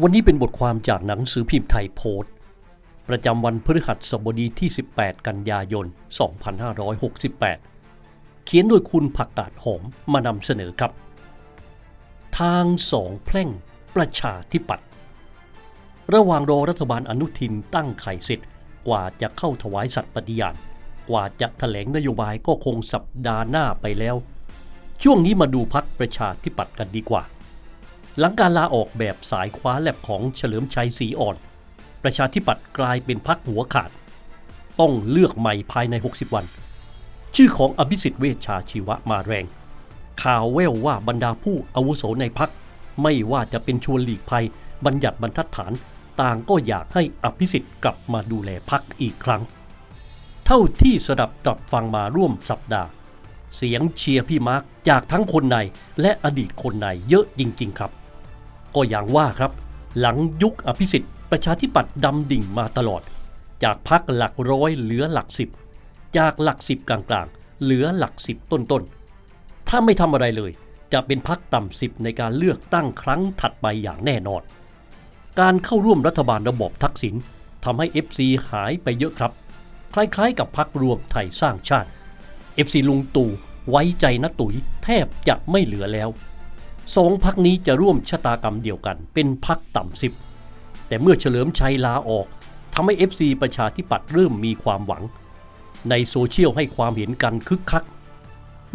วันนี้เป็นบทความจากหนังสือพิมพ์ไทยโพสต์ประจำวันพฤหัสบดีที่ 18 กันยายน 2568 เขียนโดยคุณผักกาดหอมมานำเสนอครับ ทางสองแพร่งประชาธิปัตย์ระหว่างรอรัฐบาลอนุทินตั้งไข่เสร็จกว่าจะเข้าถวายสัตย์ปฏิญาณกว่าจะแถลงนโยบายก็คงสัปดาห์หน้าไปแล้ว ช่วงนี้มาดูพักประชาธิปัตย์กันดีกว่า หลังการลาออกแบบสายคว้าแลบของเฉลิมชัยศรีอ่อน ประชาธิปัตย์กลายเป็นพักหัวขาด ต้องเลือกใหม่ภายใน 60 วัน ชื่อของอภิสิทธิ์เวชชาชีวะมาแรง ข่าวแว่วว่าบรรดาผู้อาวุโสในพักไม่ว่าจะเป็นชวนหลีกภัย บัญญัติบรรทัดฐาน ต่างก็อยากให้อภิสิทธิ์กลับมาดูแลพักอีกครั้ง เท่าที่สดับตับฟังมาร่วมสัปดาห์ เสียงเชียร์พี่มาร์กจากทั้งคนในและอดีตคนในเยอะจริง ๆ ครับ ก็อย่างว่าครับ หลังยุคอภิสิทธิ์ ประชาธิปัตย์ดำดิ่งมาตลอด จากพักหลักร้อยเหลือหลักสิบจากหลักสิบกลางๆ เหลือหลักสิบต้นๆ ถ้าไม่ทำอะไรเลย จะเป็นพักต่ำสิบในการเลือกตั้งครั้งถัดไปอย่างแน่นอน การเข้าร่วมรัฐบาลระบอบทักษิณทำให้ FC หายไปเยอะครับ คล้ายๆ กับพักรวมไทยสร้างชาติ FC ลุงตู่ไว้ใจนะตุ๋ยแทบจะไม่เหลือแล้ว สองพักนี้จะร่วมชะตากรรมเดียวกัน เป็นพักต่ำสิบแต่เมื่อเฉลิมชัยลาออกทำให้ FC ประชาธิปัตย์เริ่มมีความหวัง ในโซเชียลให้ความเห็นกันคึกคัก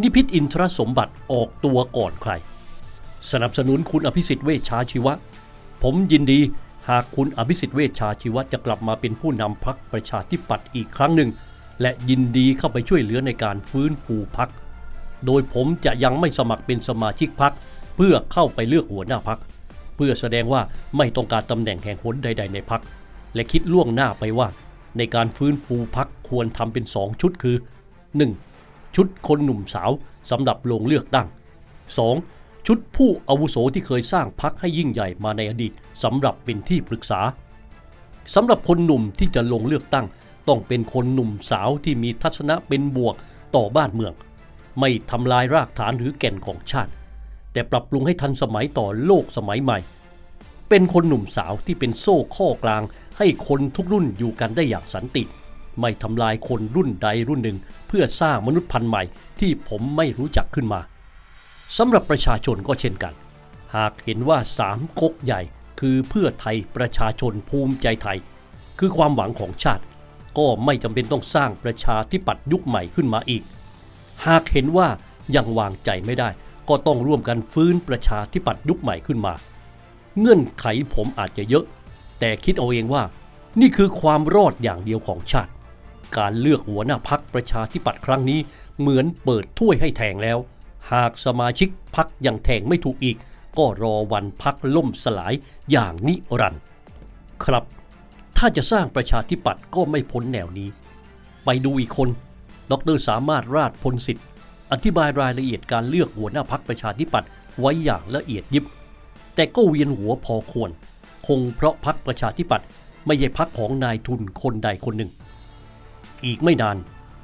นิพิษอินทรสมบัติออกตัวก่อนใคร สนับสนุนคุณอภิสิทธิ์เวชชาชีวะ ผมยินดีหากคุณอภิสิทธิ์เวชชาชีวะจะกลับมาเป็นผู้นำพักประชาธิปัตย์อีกครั้งหนึ่ง และยินดีเข้าไปช่วยเหลือในการฟื้นฟูพัก โดยผมจะยังไม่สมัครเป็นสมาชิกพัก เพื่อเข้าไปเลือกหัวหน้าพัก เพื่อแสดงว่าไม่ต้องการตำแหน่งแห่งหนใด ๆ ในพัก และคิดล่วงหน้าไปว่า ในการฟื้นฟูพักควรทำเป็น 2 ชุดคือ 1. ชุดคนหนุ่มสาวสำหรับลงเลือกตั้ง 2. ชุดผู้อาวุโสที่เคยสร้างพักให้ยิ่งใหญ่มาในอดีตสำหรับเป็นที่ปรึกษาสำหรับคนหนุ่มที่จะลงเลือกตั้ง ต้องเป็นคนหนุ่มสาวที่มีทัศนะเป็นบวกต่อบ้านเมือง ไม่ทำลายรากฐานหรือแก่นของชาติ แต่ปรับปรุงให้ทันสมัยต่อโลกสมัยใหม่ เป็นคนหนุ่มสาวที่เป็นโซ่ข้อกลาง ให้คนทุกรุ่นอยู่กันได้อย่างสันติ ไม่ทำลายคนรุ่นใดรุ่นหนึ่ง เพื่อสร้างมนุษย์พันธุ์ใหม่ที่ผมไม่รู้จักขึ้นมาสำหรับประชาชนก็เช่นกัน หากเห็นว่าสามก๊กใหญ่คือเพื่อไทยประชาชนภูมิใจไทย คือความหวังของชาติ ก็ไม่จำเป็นต้องสร้างประชาธิปัตย์ยุคใหม่ขึ้นมาอีก หากเห็นว่ายังวางใจไม่ได้ ก็ต้องร่วมกันฟื้นประชาธิปัตย์ยุคใหม่ขึ้นมา เงื่อนไขผมอาจจะเยอะ แต่คิดเอาเองว่า นี่คือความรอดอย่างเดียวของชาติ การเลือกหัวหน้าพักประชาธิปัตย์ครั้งนี้เหมือนเปิดถ้วยให้แทงแล้ว หากสมาชิกพักยังแทงไม่ถูกอีก ก็รอวันพักล่มสลายอย่างนิรันดร์ครับ ถ้าจะสร้างประชาธิปัตย์ก็ไม่พ้นแนวนี้ ไปดูอีกคน ดรสามารถราชพลสิทธิ์ อธิบายรายละเอียดการเลือกหัวหน้าพักประชาธิปัตย์ไว้อย่างละเอียดยิบ แต่ก็เวียนหัวพอควร คงเพราะพักประชาธิปัตย์ไม่ใช่พักของนายทุนคนใดคนหนึ่ง อีกไม่นาน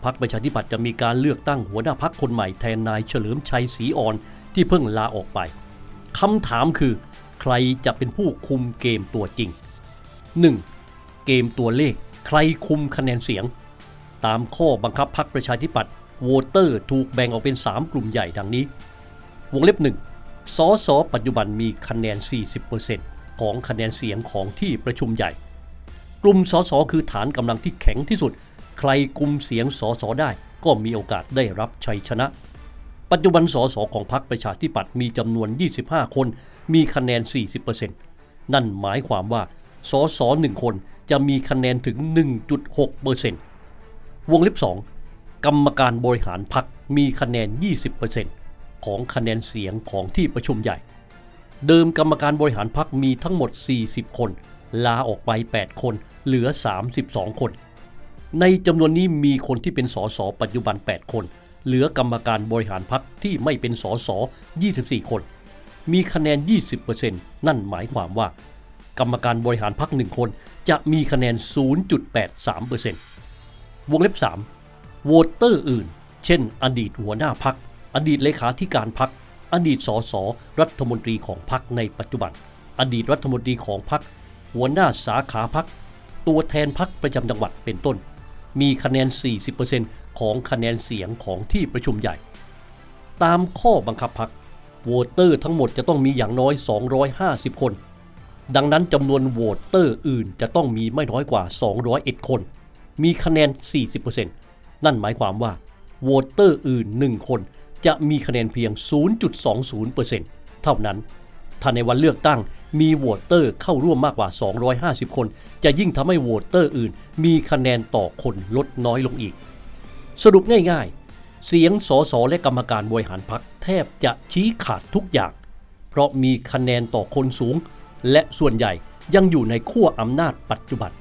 พักประชาธิปัตย์จะมีการเลือกตั้งหัวหน้าพักคนใหม่แทนนายเฉลิมชัยศรีอ่อนที่เพิ่งลาออกไปคำถามคือ ใครจะเป็นผู้คุมเกมตัวจริง 1. เกมตัวเลข ใครคุมคะแนนเสียง ตามข้อบังคับพรรคประชาธิปัตย์ โวเตอร์ถูกแบ่งออกเป็น 3 กลุ่มใหญ่ดังนี้ วงเล็บหนึ่งสส ปัจจุบันมีคะแนน 40%ของคะแนนเสียงของที่ประชุมใหญ่ กลุ่มสส คือฐานกำลังที่แข็งที่สุด ใครกลุ่มเสียงสส ได้ก็มีโอกาสได้รับชัยชนะ ปัจจุบันสส ของพรรคประชาธิปัตย์มีจำนวน 25 คน มีคะแนน 40%นั่นหมายความว่าสสหนึ่งคนจะมีคะแนนถึง 1.6%วงเล็บ2 กรรมการบริหารพรรคมีคะแนน 20%ของคะแนนเสียงของที่ประชุมใหญ่ เดิมกรรมการบริหารพักมีทั้งหมด 40 คน ลาออกไป 8 คน เหลือ 32 คน ในจำนวนนี้มีคนที่เป็นสสปัจจุบัน 8 คน เหลือกรรมการบริหารพักที่ไม่เป็นสส24 คน มีคะแนน 20%นั่นหมายความว่า กรรมการบริหารพักหนึ่งคนจะมีคะแนน 0.83%วงเล็บ 3 โหวตเตอร์อื่น เช่น อดีตหัวหน้าพัก อดีตเลขาธิการพัก อดีตสสรัฐมนตรีของพักในปัจจุบัน อดีตรัฐมนตรีของพัก หัวหน้าสาขาพัก ตัวแทนพักประจำจังหวัดเป็นต้น มีคะแนน 40%ของคะแนนเสียงของที่ประชุมใหญ่ ตามข้อบังคับพักโหวตเตอร์ทั้งหมดจะต้องมีอย่างน้อย 250 คน ดังนั้นจำนวนโหวตเตอร์อื่นจะต้องมีไม่น้อยกว่า 201 คน มีคะแนน 40% นั่นหมายความว่าโหวตเตอร์อื่น1คนจะมีคะแนนเพียง 0.20%เท่านั้น ถ้าในวันเลือกตั้งมีโหวตเตอร์เข้าร่วมมากกว่า 250 คน จะยิ่งทำให้โหวตเตอร์อื่น มีคะแนนต่อคนลดน้อยลงอีก สรุปง่ายๆ เสียงสสและกรรมการบริหารพักแทบจะชี้ขาดทุกอย่าง เพราะมีคะแนนต่อคนสูง และส่วนใหญ่ยังอยู่ในขั้วอำนาจปัจจุบัน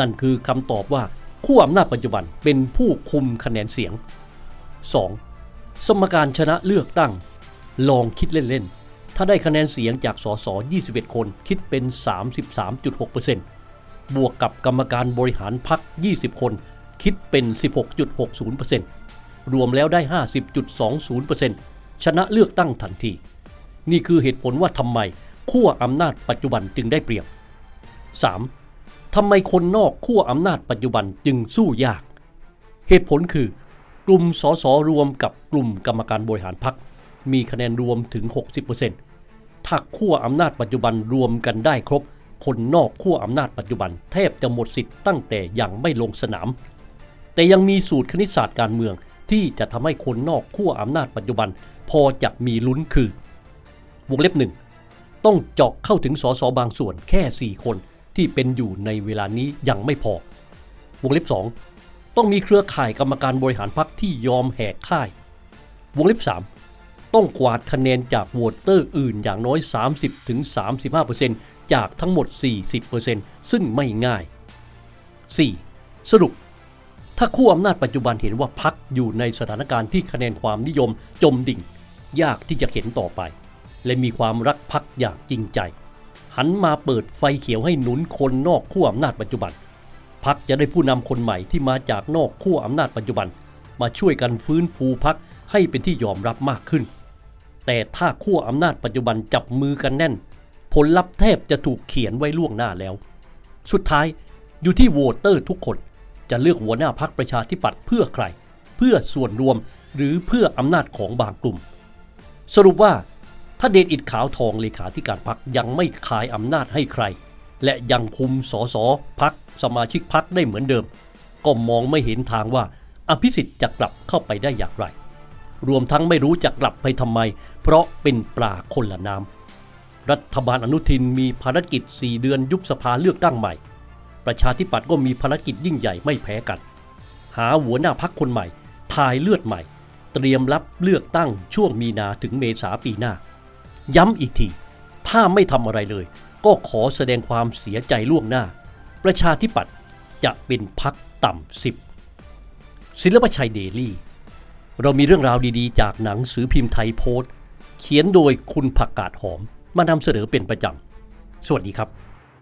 นั่นคือคำตอบว่า ขั้วอำนาจปัจจุบันเป็นผู้คุมคะแนนเสียง 2. สมการชนะเลือกตั้ง ลองคิดเล่น ๆ ถ้าได้คะแนนเสียงจากสส 21 คนคิดเป็น 33.6%บวกกับกรรมการบริหารพัก20 คน คิดเป็น 16.60%รวมแล้วได้ 50.20%ชนะเลือกตั้งทันที นี่คือเหตุผลว่าทำไมขั้วอำนาจปัจจุบันจึงได้เปรียบ 3. ทำไมคนนอกขั้วอำนาจปัจจุบันจึงสู้ยาก เหตุผลคือกลุ่มสสรวมกับกลุ่มกรรมการบริหารพักมีคะแนนรวมถึง 60%ถ้าขั้วอำนาจปัจจุบันรวมกันได้ครบ คนนอกขั้วอำนาจปัจจุบันแทบจะหมดสิทธิ์ตั้งแต่ยังไม่ลงสนาม แต่ยังมีสูตรคณิตศาสตร์การเมืองที่จะทำให้คนนอกขั้วอำนาจปัจจุบัน พอจะมีลุ้นคือวงเล็บหนึ่งต้องเจาะเข้าถึงสสบางส่วนแค่ 4 คน ที่เป็นอยู่ในเวลานี้ยังไม่พอ วงเล็บ 2 ต้องมีเครือข่ายกรรมการบริหารพรรคที่ยอมแหกค่าย วงเล็บ 3 ต้องกวาดคะแนนจากโหวตเตอร์อื่นอย่างน้อย 30-35%จากทั้งหมด 40%ซึ่งไม่ง่าย 4. สรุป ถ้าคู่อำนาจปัจจุบันเห็นว่าพักอยู่ในสถานการณ์ที่คะแนนความนิยมจมดิ่ง ยากที่จะเข็นต่อไป และมีความรักพักอย่างจริงใจ หันมาเปิดไฟเขียวให้หนุนคนนอกขั้วอำนาจปัจจุบันพักจะได้ผู้นำคนใหม่ที่มาจากนอกขั้วอำนาจปัจจุบัน มาช่วยกันฟื้นฟูพักให้เป็นที่ยอมรับมากขึ้น แต่ถ้าขั้วอำนาจปัจจุบันจับมือกันแน่น ผลลัพธ์แทบจะถูกเขียนไว้ล่วงหน้าแล้ว สุดท้ายอยู่ที่โหวตเตอร์ทุกคนจะเลือกหัวหน้าพักประชาธิปัตย์เพื่อใคร เพื่อส่วนรวมหรือเพื่ออำนาจของบางกลุ่ม สรุปว่า ถ้าเดชอิดขาวทองเลขาธิการพักยังไม่ขายอำนาจให้ใคร และยังคุมสอสอพักสมาชิกพักได้เหมือนเดิม ก็มองไม่เห็นทางว่าอภิสิทธิ์จะกลับเข้าไปได้อย่างไร รวมทั้งไม่รู้จะกลับไปทำไม เพราะเป็นปลาคนละน้ำรัฐบาลอนุทินมีภารกิจ 4 เดือนยุบสภาเลือกตั้งใหม่ ประชาธิปัตย์ก็มีภารกิจยิ่งใหญ่ไม่แพ้กัน หาหัวหน้าพักคนใหม่ทายเลือดใหม่ เตรียมรับเลือกตั้งช่วงมีนาถึงเมษาปีหน้า ย้ำอีกที ถ้าไม่ทำอะไรเลย ก็ขอแสดงความเสียใจล่วงหน้า ประชาธิปัตย์จะเป็นพักต่ำสิบศิลปชัยเดลี่ เรามีเรื่องราวดีๆ จากหนังสือพิมพ์ไทยโพสต์ เขียนโดยคุณผักกาดหอม มานำเสนอเป็นประจำ สวัสดีครับ